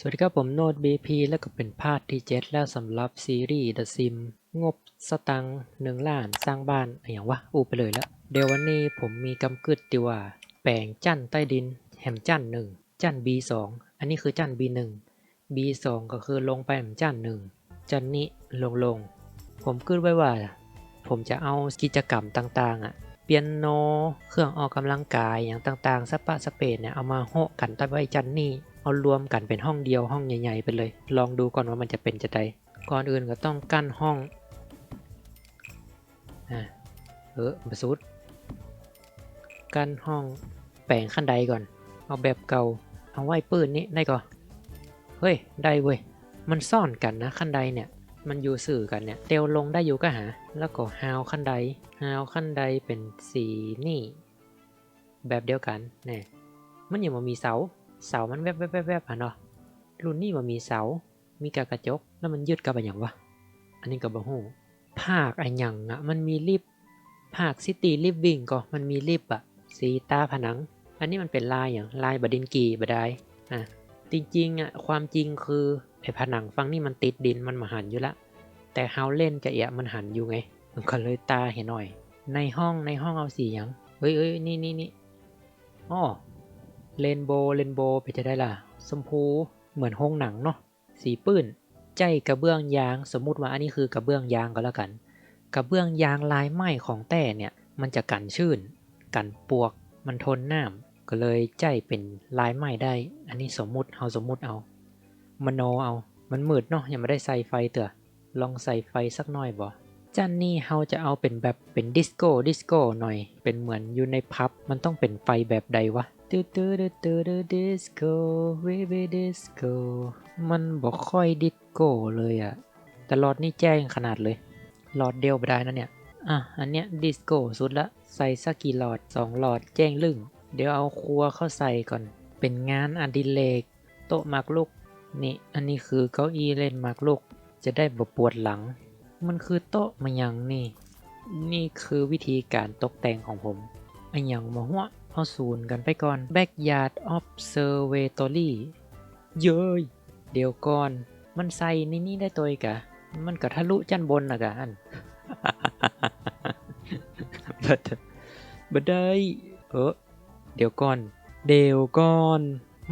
สวัสดีครับ ผมโนด BP แล้วก็เป็นภาคที่ 7 แล้วสำหรับซีรีส์ The Sim งบสตังหนึ่งล้านสร้างบ้านอะไรอย่างวะ อูไปเลยแล้ว เดี๋ยววันนี้ผมมีกำกึดที่ว่า แปลงจั่นใต้ดิน แหมจั่นหนึ่งจั่น B2 อันนี้คือจั่น B1 B2 ก็คือลงไปแหมจั่นหนึ่งจั่นนี้ลงลง ผมกึดไว้ว่า ผมจะเอากิจกรรมต่างๆ อะ เปียโน เครื่องออกกำลังกายอย่างต่างๆสปะสเปนเนี่ยเอามาโหะกันใต้ไว้จันนี่ เอารวมกันเป็นห้องเดียวห้องใหญ่ๆไปเลย ลองดูก่อนว่ามันจะเป็นจะไดก่อนอื่นก็ต้องกั้นห้องอะเออมาสุดกั้นห้องแปลงขั้นใดก่อน เอาแบบเก่าเอาไว้ปืนนี้ได้ก่อนเฮ้ยได้เว้ยมันซ่อนกันนะขั้นใดเนี่ยมันอยู่สื่อกันเนี่ยเตียวลงได้อยู่ก็หา แล้วก็ฮาวขั้นใดฮาวขั้นใดเป็นสีนี่ แบบเดียวกันเนี่ยมันยังมามีเสา เสามันแวบแวบแวบแวบอะเนาะรุ่นนี้มันมีเสา มีกากระจก แล้วมันยึดกับอะไรอย่างวะ อันนี้กับบะฮูภาคอันยังอะ มันมีลิฟต์ภาคซิตี้ลิฟวิ่งก็มันมีลิฟต์อะ สีตาผนัง อันนี้มันเป็นลายอย่างลายบดินกีบดายอะ จริงๆอะความจริงคือไอ้ผนังฝั่งนี่มันติดดินมันมาหันอยู่ละ แต่เฮาเล่นจะเอะมันหันอยู่ไง มันก็เลยตาเห็นหน่อย ในห้องในห้องเอาสีหยังเฮ้ยเอ้ยนี่นี่นี่อ๋อ เรนโบว์เรนโบว์ไปจะได้ล่ะชมพูเหมือนห้องหนังเนาะสีปื้นใจกระเบื้องยางสมมุติว่าอันนี้คือกระเบื้องยางก็แล้วกัน กระเบื้องยางลายไหม้ของแต่เนี่ยมันจะกันชื้น กันปวก มันทนน้ำก็เลยใจเป็นลายไหม้ได้ อันนี้สมมุติเอาสมมุติเอามโนเอา มันมืดเนาะยังไม่ได้ใส่ไฟเตอะลองใส่ไฟสักหน่อยบ่จันนี่เฮาจะเอาเป็นแบบเป็นดิสโก้ดิสโก้หน่อย เป็นเหมือนอยู่ในพับมันต้องเป็นไฟแบบใดวะ ตื้อตื้อตื้อตื้อตื้อดิสโก้เวเวดิสโก้มันบอกค่อยดิสโก้เลยอะแต่หลอดนี่แจ้งขนาดเลย หลอดเดียวไม่ได้นะเนี่ย อะ อันเนี้ยดิสโก้สุดละ ใส่สักกี่หลอด2หลอดแจ้งลึ่ง เดี๋ยวเอาครัวเข้าใส่ก่อน เป็นงานอดิเรกโต๊ะหมากลุก นี่ อันนี้คือเก้าอี้เล่นหมากลุก จะได้บปวดหลัง มันคือโต๊ะมายังนี่ นี่คือวิธีการตกแต่งของผมอันยังมาหัว เอาศูนย์กันไปก่อน Backyard Observatory เย้ยเดี๋ยวก่อน มันใส่ในนี้ได้ตัวอีกอะมันก็ทะลุจันบนนะกะอันบัดบัดได้เออเดี๋ยวก่อน เดี๋ยวก่อน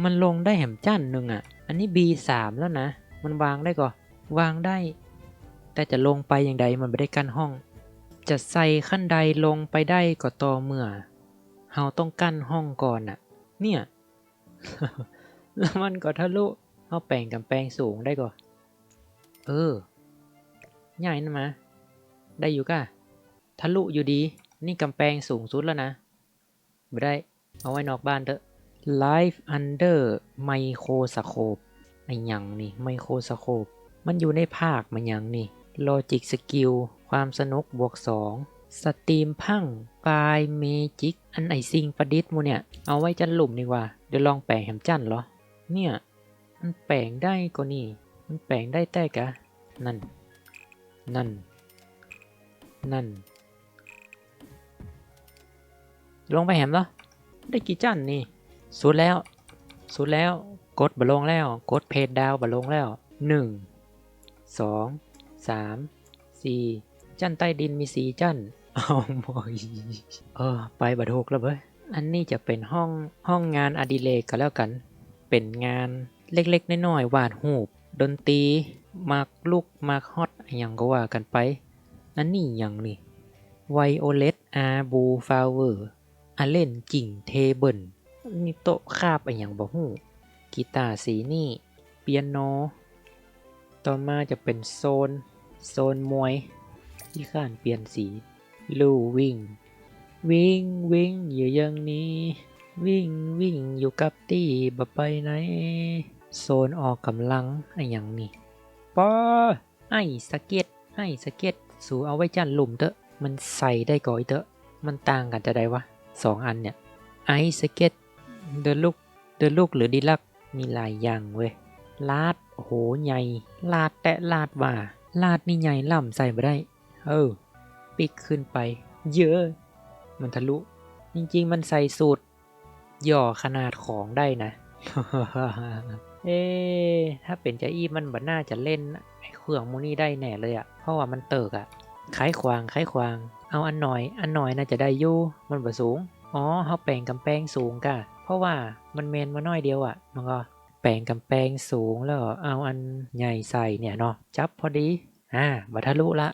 มันลงได้แหมจันหนึ่งอะ อันนี้ B3 แล้วนะ มันวางได้ก่อวางได้ แต่จะลงไปอย่างใดมันไม่ได้กั้นห้อง จะใส่ขั้นใดลงไปได้ก็ต่อเมื่อ เฮาต้องกั้นห้องก่อนอะเนี่ย แล้วมันก็ทะลุเฮาแปลงกับแปลงสูงได้ก่อเออใหญ่นะมาได้อยู่ก่ะทะลุอยู่ดี นี่กำแพงสูงสุดแล้วนะ ไม่ได้ เอาไว้นอกบ้านเถอะ Life Under Microscope ไอ้ยังนี่ Microscope มันอยู่ในภาคมันยังนี่ Logic Skill ความสนุกบวก 2 สตรีมพังกายเมจิก อันไหนสิ่งประดิษฐ์มูเนี่ย เอาไว้จันหลุมดีกว่า เดี๋ยวลองแปลงแหมจันเหรอ เนี่ย มันแปลงได้ก็นี่ มันแปลงได้แต่กะ นั่น นั่น นั่น ลงไปแหมเหรอ ได้กี่จันนี่ สุดแล้ว สุดแล้ว กดบะลงแล้ว กดเพจดาวบะลงแล้วหนึ่งสองสามสี่ จันใต้ดินมีสีจันเอาหมอยเออ ไปบัดหกแล้วเว้ย อันนี้จะเป็นห้องห้องงานอดิเรกก็แล้วกัน เป็นงานเล็กๆน้อยๆวาดหูปดนตรีมักลูกมักฮอตอหย่างก็ว่ากันไปอันนี้อย่างนี่ไวโอเลตอาบูฟาวเวอร์อาเล่นกิ่งเทเบิลนี่โต๊ะคาบอหย่างบ่ฮู้กีตาร์สีนี่เปียโน ต่อมาจะเป็นโซน โซนมวย ที่ข้านเปลี่ยนสี ลู่วิ่ง วิ่งวิ่งอยู่อย่างนี้ วิ่งวิ่งอยู่กับที่บ่ไปไหน โซนออกกำลังไอ้หยังนี่ปอไอ้สเก็ตไอ้สเก็ตสูเอาไว้จันหลุมเถอะ มันใส่ได้ก่อยเถอะ มันต่างกันจะได้วะสองอันเนี่ย ไอสเก็ตเดลุกเดลุกหรือดีลักมีหลายอย่างเว้ย ลาดโอ้โหใหญ่ ลาดแตะลาดว่า ลาดนี่ใหญ่ล่ำใส่ไม่ได้ เออ ปิกขึ้นไป เยอะ มันทะลุ จริง ๆ มันใส่สูตรย่อขนาดของได้นะ เอ๊ถ้าเป็นจะอี้มันบ่น่าจะเล่นไอ้เครื่องมูนี่ได้แน่เลยอะเพราะว่ามันเติกอะคล้ายควางคล้ายควาง เอาอันหน่อย อันหน่อยน่าจะได้ยู่ มันบ่สูง อ๋อเขาแปลงกำแพงสูงกะ เพราะว่ามันเมนมาน้อยเดียวอะมันก็แปลงกำแพงสูงแล้วเอาอันใหญ่ใส่เนี่ยเนาะจับพอดี อ่าบัทะลุละ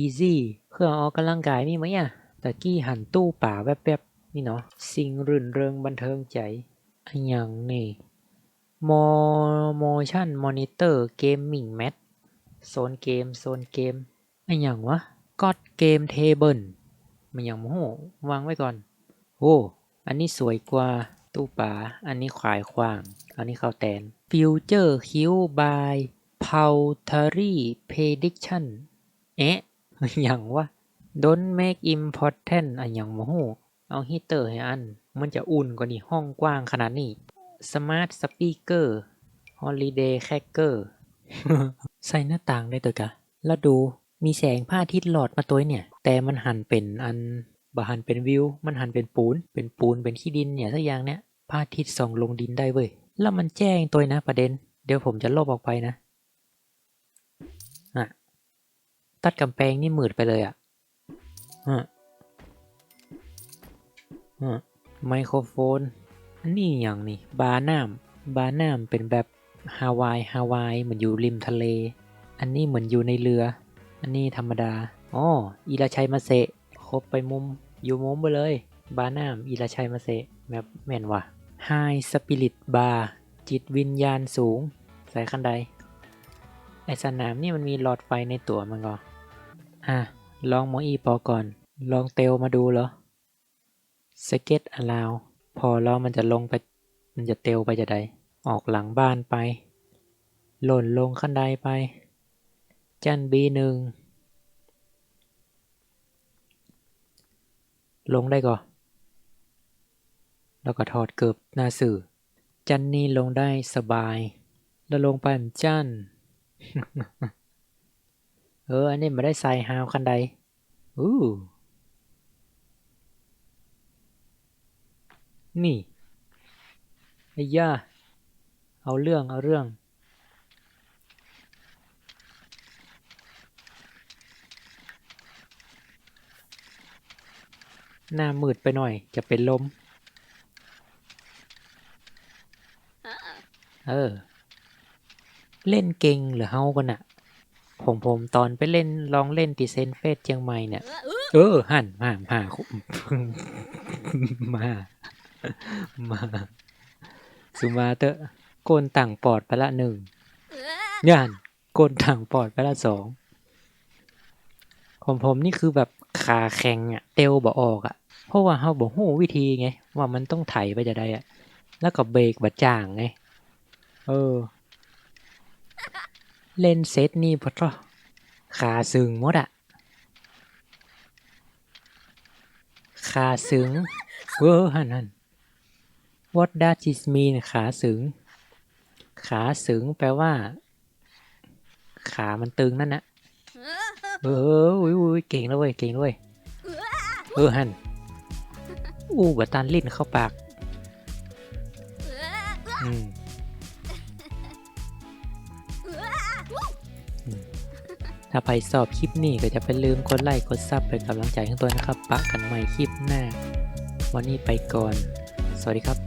easy เครื่องออกกำลังกายมีไหมอะตะกี้หันตู้ป่าแวบๆนี่เนาะสิ่งรื่นเริงบันเทิงใจอันอย่างนี่ Mo motion monitor gaming mat โซนเกมโซนเกมอันอย่างวะก็ดเกมเทเบิลมันอย่างโมโหวางไว้ก่อนโอ้อันนี้สวยกว่าตู้ป่าอันนี้ขวายขวาง อันนี้เข้าแตน Future Q by p o w t e r y Prediction เอ๊ะ อย่างวะ Don't make important อันอย่างโมโหเอาฮีเตอร์ให้อัน มันจะอุ่นกว่านี้ห้องกว้างขนาดนี้ Smart Speaker Holiday Cracker ใส่หน้าต่างได้ตัวกะ แล้วดูมีแสงพระอาทิตย์หลอดมาตัวเนี่ย แต่มันหันเป็นอันบ่หันเป็นวิว มันหันเป็นปูน เป็นปูนเป็นขี้ดินเนี่ยสักอย่างเนี่ยพระอาทิตย์ส่องลงดินได้เว้ย แล้วมันแจ้งตัวนะประเด็น เดี๋ยวผมจะลบออกไปนะ ตัดกำแพงนี่มืดไปเลยอะอะอะไมโครโฟน อันนี้อย่างนี่บาร์น้ำบาร์น้ำเป็นแบบฮาวายฮาวายเหมือนอยู่ริมทะเล อันนี้เหมือนอยู่ในเรือ อันนี้ธรรมดาอ๋ออีราชัยมาเซะครบไปมุม อยู่มุมไปเลย บาร์น้ำอีราชัยมาเซะแบบแม่นว่ะไฮสปิริตบาร์จิตวิญญาณสูง สายคันใดไอสนามนี่มันมีหลอดไฟในตัวมันก็ อะ ลองโมอีปอก่อน ลองเตลมาดูเหรอสเก็ตอลาว พอแล้วมันจะลงไป มันจะเตลไปจะใด ออกหลังบ้านไป หล่นลงขั้นใดไป จันบีหนึ่ง ลงได้ก่อนแล้วก็ถอดเกือบหน้าสื่อ จันนี่ลงได้สบาย แล้วลงไปมันจัน เออ อันนี้มาได้ใส่ฮาวคันใดอู้นี่ไอ้ย่า เอาเรื่อง เอาเรื่อง หน้ามืดไปหน่อย จะเป็นลม เออ เล่นเก่งหรือเฮากันอะ ผมผมตอนไปเล่นลองเล่นติเซนเฟสเชียงใหม่เนี่ย เออ หันมามามา มาสุมาเตอะโกนต่างปอดไปละหนึ่งย่านโกนต่างปอดไปละสองของผมนี่คือแบบขาแข็งอะเตลบ่ออกอะเพราะว่าเฮาบ่ฮู้วิธีไง ว่ามันต้องไถไปจะได้อะแล้วก็เบรกบ่จ่างไง เออ เล่นเซตนี่พอตรขาซึงหมดอะขาซึงเวอร์หันหัน What does it mean ขาสึง ขาสึงแปลว่า ขามันตึงนั่นนะเอออุ้ยอุ้ยเก่งแล้วเว้ย เก่งแล้วยเออหัน อู้บัตันลิ้นเข้าปาก อืม ถ้าใครสอบคลิปนี้ก็จะไปลืมกดไลค์กดซับเป็นกำลังใจให้ตัวนะครับปะกันใหม่คลิปหน้า วันนี้ไปก่อน สวัสดีครับ